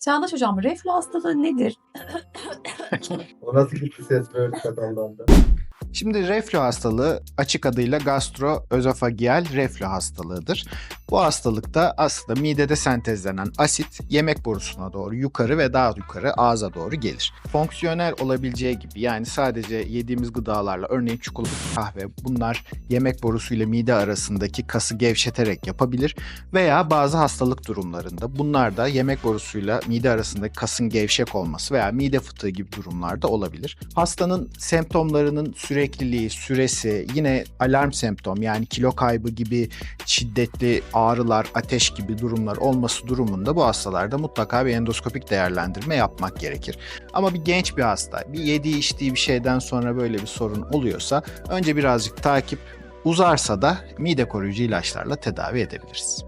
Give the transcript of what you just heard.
Çağdaş hocam reflü hastalığı nedir? O nasıl gitti ses böyle sakallandı? Şimdi reflü hastalığı açık adıyla gastroözofagiyal reflü hastalığıdır. Bu hastalıkta aslında midede sentezlenen asit yemek borusuna doğru yukarı ve daha yukarı ağza doğru gelir. Fonksiyonel olabileceği gibi yani sadece yediğimiz gıdalarla örneğin çikolata, kahve bunlar yemek borusuyla mide arasındaki kası gevşeterek yapabilir veya bazı hastalık durumlarında bunlar da yemek borusuyla mide arasındaki kasın gevşek olması veya mide fıtığı gibi durumlarda olabilir. Hastanın semptomlarının sürekliliği, süresi, yine alarm semptom yani kilo kaybı gibi şiddetli ağrılar, ateş gibi durumlar olması durumunda bu hastalarda mutlaka bir endoskopik değerlendirme yapmak gerekir. Ama bir genç bir hasta, bir yediği içtiği bir şeyden sonra böyle bir sorun oluyorsa önce birazcık takip uzarsa da mide koruyucu ilaçlarla tedavi edebiliriz.